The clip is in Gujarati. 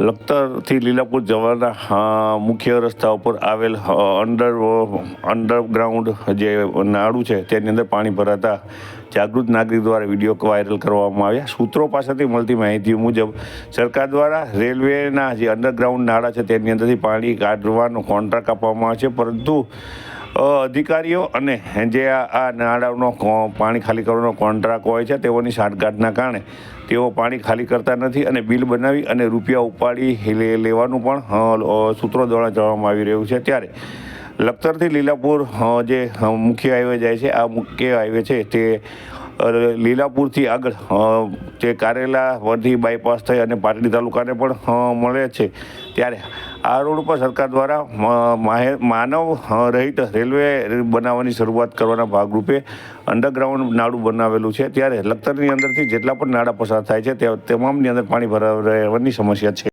લખતરથી લીલાપુર જવાના મુખ્ય રસ્તા ઉપર આવેલ અંડર અંડરગ્રાઉન્ડ જે નાળું છે, તેની અંદર પાણી ભરાતા જાગૃત નાગરિક દ્વારા વીડિયો વાયરલ કરવામાં આવ્યા. સૂત્રો પાસેથી મળતી માહિતી મુજબ, સરકાર દ્વારા રેલવેના જે અંડરગ્રાઉન્ડ નાળા છે, તેની અંદરથી પાણી કાઢવાનો કોન્ટ્રાક્ટ આપવામાં આવે છે. પરંતુ અધિકારીઓ અને જે આ નાળાનો પાણી ખાલી કરવાનો કોન્ટ્રાક્ટ હોય છે, તેઓની સાંઠગાંઠના કારણે તેઓ પાણી ખાલી કરતા નથી અને બિલ બનાવી અને રૂપિયા ઉપાડી લેવાનું પણ સૂત્રો દ્વારા જણાવવામાં આવી રહ્યું છે. ત્યારે લખતરથી લીલાપુર જે મુખ્ય હાઈવે જાય છે, આ મુખ્ય હાઈવે છે તે લીલાપુરથી આગળ તે કારેલા વરથી બાયપાસ થઈ અને પાટડી તાલુકાને પણ મળે છે. ત્યારે આ રોડ ઉપર સરકાર દ્વારા માનવ રહિત રેલવે બનાવવાની શરૂઆત કરવાના ભાગરૂપે અંડરગ્રાઉન્ડ નાળું બનાવેલું છે. ત્યારે લખતરની અંદરથી જેટલા પણ નાળા પસાર થાય છે, તે, તમામની અંદર પાણી ભરાવાની સમસ્યા છે.